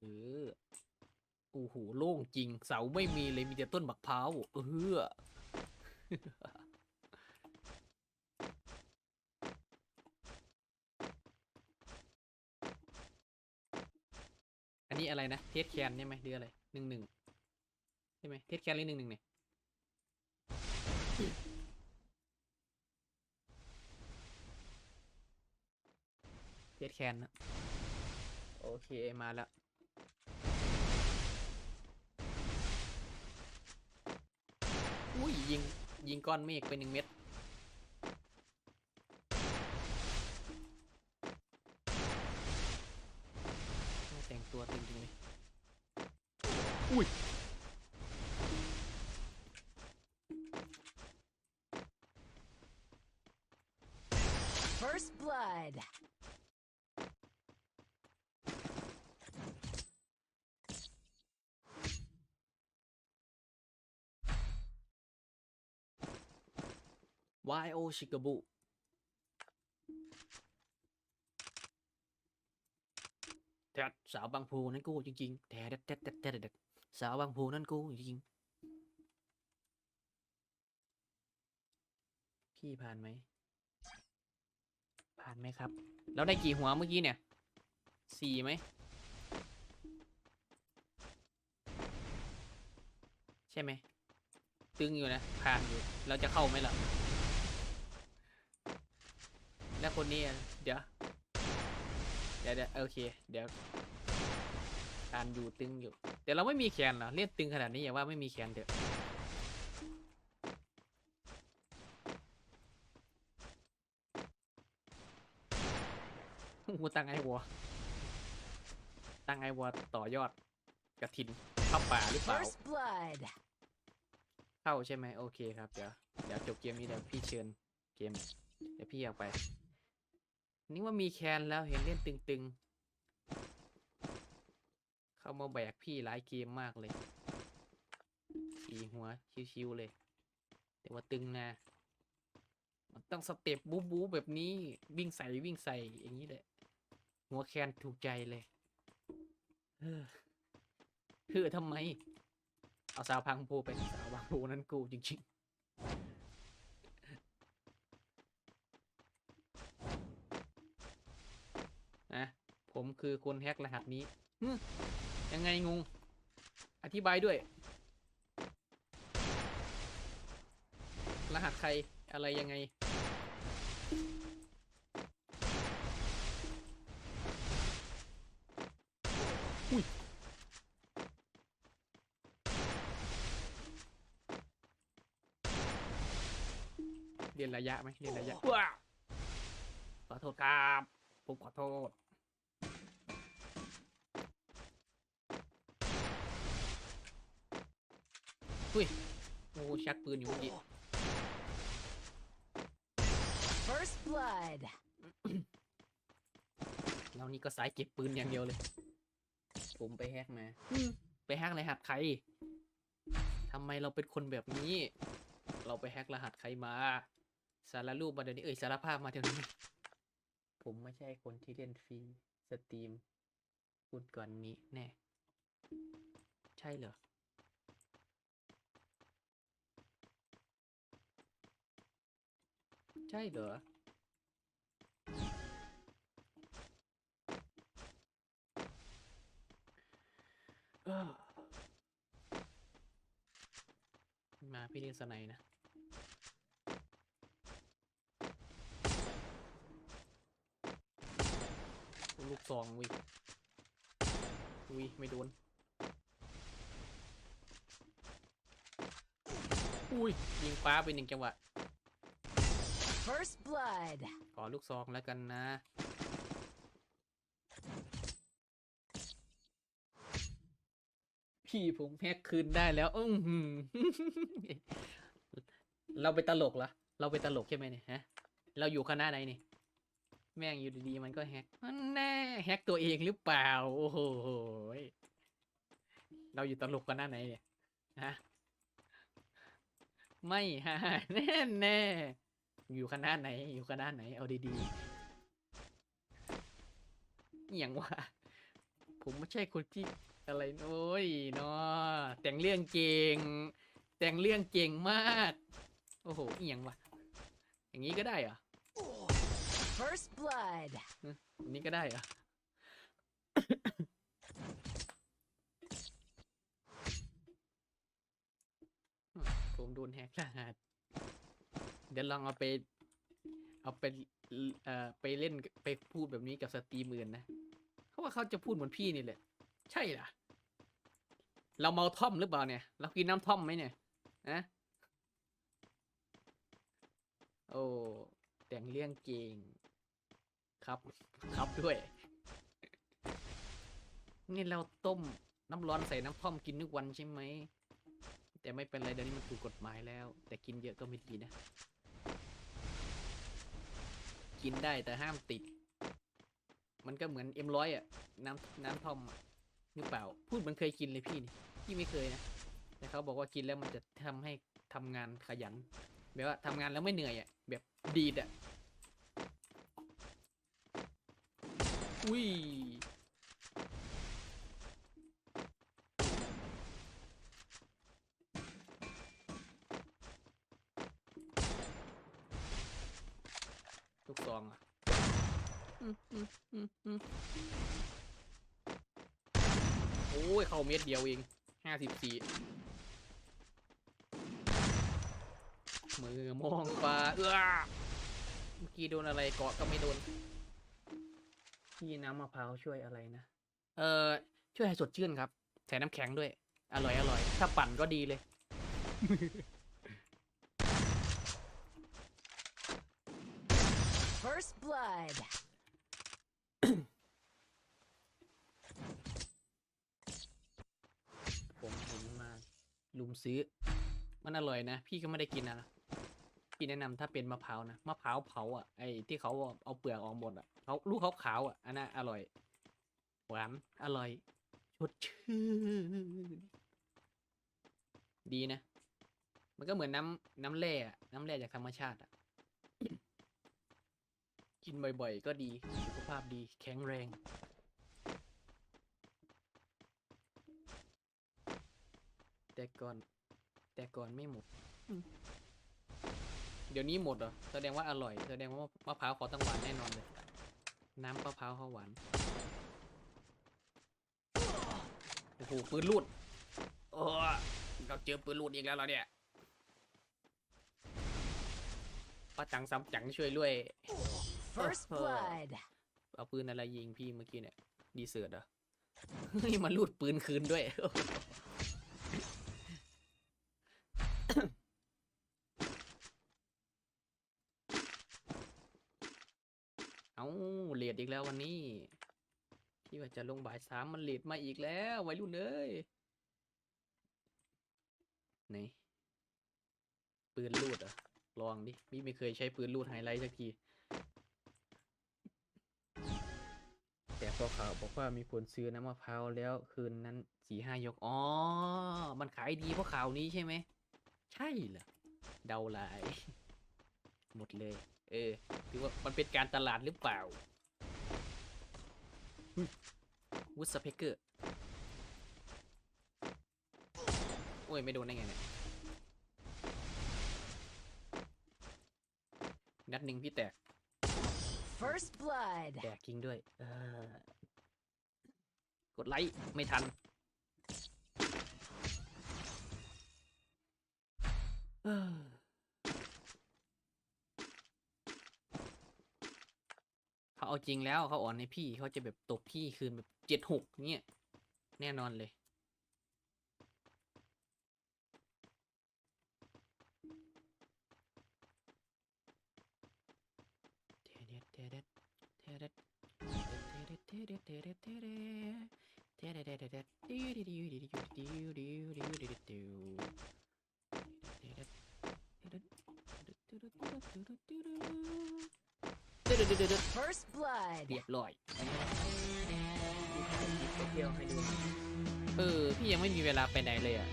เออโอ้โหโล่งจริง เสาไม่มีเลยมีแต่ต้นบักพร้าวเอออันนี้อะไรนะเทสแคนใช่ไหมหรืออะไรหนึ่งหนึ่งใช่ไหมเทสแคนหรือหนึ่งหนึ่งเนี่ย เทสแคนนะโอเคมาแล้วอุ้ยยิง ยิงก้อนเมฆไปหนึ่งเม็ดแต่งตัวตึงจริงเลยอุ้ย First blood. วายโอชิกาบุแทดสาวบางพูนั่นกูจริงๆแทดแทดแทดแทดแทดสาวบางพูนั่นกูจริงๆพี่ผ่านไหม ผ่านไหมครับ แล้วได้กี่หัวเมื่อกี้เนี่ยสี่ไหมใช่ไหมตึงอยู่นะผ่านอยู่เราจะเข้าไหมล่ะ แล้วคนนี้อะเดี๋ยว เดี๋ยวเดี๋ยวโอเค เดี๋ยว การอยู่ตึงอยู่ แต่เราไม่มีแขนเหรอเล่นตึงขนาดนี้อย่าว่าไม่มีแขนเถอะกูตั้งไอ้วัว ตั้งไอ้วัวต่อยอดกระถินเข้าป่าหรือเปล่า First blood. เข้าใช่ไหมโอเคครับ เดี๋ยว เดี๋ยวจบเกมนี้เดี๋ยวพี่เชิญเกม เดี๋ยวพี่อยากไป นี่ว่ามีแคนแล้วเห็นเล่นตึงๆ เข้ามาแบกพี่หลายเกมมากเลยขี่หัวชิวๆเลย แต่ว่าตึงนะ มันต้องสเต็ปบู๊บู๊แบบนี้วิ่งใส่วิ่งใส่อย่างนี้แหละ หัวแคนถูกใจเลยเฮ้อเฮ้อทำไม เอาสาวพังโพไปสาวพังโพนั้นกูจริงๆ นะ ผมคือคนแฮกรหัสนี้ยังไงงง อธิบายด้วย รหัสใครอะไรยังไง อุ้ยเรียนระยะไหมเรียนระยะขอโทษครับ ผมขอโทษ อุ้ยโอ้ชักปืนอยู่เมื่อกี้ First blood. เรานี่ก็สายเก็บปืนอย่างเดียวเลย ผมไปแฮกมา ไปแฮกรหัสใครทำไมเราเป็นคนแบบนี้ เราไปแฮกรหัสใครมา สารรูปมาเดี๋ยวนี้เอ้ยสารภาพมาเดี๋ยวนี้ ผมไม่ใช่คนที่เล่นฟรีสตรีมพูดก่อนนี้แน่ ใช่เหรอ ใช่เหรอ มาพี่เรียนสไนนะ ลูกซองวิวิไม่โดน อุ้ย ยิงฟ้าไปหนึ่งจังหวะ First blood. ขอลูกซองแล้วกันนะ พี่ผมแฮกคืนได้แล้วอือหือเราไปตลกเหรอ เราไปตลกใช่ไหมเนี่ยฮะ เราอยู่คณะไหนนี่ แม่งอยู่ดีๆมันก็แฮกแน่แฮกตัวเองหรือเปล่า โอ้โห เราอยู่ตลกคณะไหนเนี่ย ฮะ ไม่ฮะแน่แน่ อยู่คณะไหน อยู่คณะไหน เอาดีๆอหย่างวะผมไม่ใช่คนที่อะไรโอ้ยเนาะแต่งเรื่องเก่ง แต่งเรื่องเก่งมาก โอ้โหอหย่างวะอย่างนี้ก็ได้เหรอ First blood. อย่างนี้ก็ได้เหรอ ผมโดนแฮกรหัส เดี๋ยวลองเอาไป เอาไปเอ่อไปเล่นไปพูดแบบนี้กับสตรีมอื่นนะเขาว่าเขาจะพูดเหมือนพี่นี่แหละ ใช่ล่ะเราเมาท่อมหรือเปล่าเนี่ย เรากินน้ำท่อมไหมเนี่ยนะโอ้แต่งเรื่องเก่งครับ ครับด้วย นี่เราต้มน้ำร้อนใส่น้ำท่อมกินทุกวันใช่ไหม แต่ไม่เป็นไรเดี๋ยวนี้มันถูกกฎหมายแล้ว แต่กินเยอะก็ไม่ดีนะ กินได้แต่ห้ามติด มันก็เหมือนเอ็มร้อยอะ น้ำน้ำท่อมหรือเปล่า พูดมันเคยกินเลยพี่นี่พี่ไม่เคยนะ แต่เขาบอกว่ากินแล้วมันจะทำให้ทำงานขยัน แบบว่าทำงานแล้วไม่เหนื่อยอะ แบบดีดอะ อุ้ย ลูกซองอะอืมอืมอืมอืมโอ้ย เข้าเม็ดเดียวเองห้าสิบสี่มือมองฟ้าเอื้อเมื่อกี้โดนอะไรเกาะก็ไม่โดนพี่น้ำมะพร้าวช่วยอะไรนะ เออช่วยให้สดชื่นครับใส่น้ำแข็งด้วย อร่อยอร่อย ถ้าปั่นก็ดีเลย First blood. ผมเห็นมาลุมซื้อ มันอร่อยนะ พี่ก็ไม่ได้กินนะ พี่แนะนำถ้าเป็นมะพร้าวนะ มะพร้าวเผาอะ ไอ้ที่เขาเอาเปลือกออกหมดอะเขาลูกเขาขาวๆอะ อันนั้นอร่อย หวาน อร่อยสดชื่น ดีนะ มันก็เหมือนน้ำน้ำแร่อะน้ำแร่จากธรรมชาติอะ กินบ่อยๆ ก็ดีสุขภาพดีแข็งแรง แต่ก่อน แต่ก่อนไม่หมด เดี๋ยวนี้หมดเหรอ แสดงว่าอร่อย แสดงว่ามะพร้าวเขาต้องหวานแน่นอนเลย น้ำมะพร้าวเขาหวาน โอ้โหปืนลูดโอ้เราเจอปืนลูดอีกแล้วเหราเนี่ยป้าจังซ้ำจังช่วยด้วย First Oh. blood. เอาปืนอะไรยิงพี่เมื่อกี้เนี่ย ดีเสือดเหรอเฮ้ยมาลูดปืนคืนด้วย เอาเลดอีกแล้ววันนี้ พี่ว่าจะลงบ่ายสามมันเลดมาอีกแล้ววัยรุ่นเอ้ยไหนปืนลูดเหรอะลองดิพี่ไม่เคยใช้ปืนลูดไฮไลท์สักที แต่พอข่าวบอกว่ามีคนซื้อน้ำมะพร้าวแล้วคืนนั้นสี่ห้ายก อ๋อ มันขายดีเพราะข่าวนี้ใช่ไหม ใช่เหรอ เดาลาย หมดเลย เออถือว่ามันเป็นการตลาดหรือเปล่าวูดสเปกเกอร์ โอ้ย ไม่โดนได้ไงเนี่ยนัดหนึ่งพี่แตก First blood. แดกจริงด้วยเออกดไลค์ไม่ทันเออเขาเอาจริงแล้วเขาอ่อนในพี่เขาจะแบบตบพี่คืนแบบเจ็ดหกเนี่ย แน่นอนเลย First blood. เรียบร้อยเที่ยวให้ดูเออพี่ยังไม่มีเวลาไปไหนเลยอะ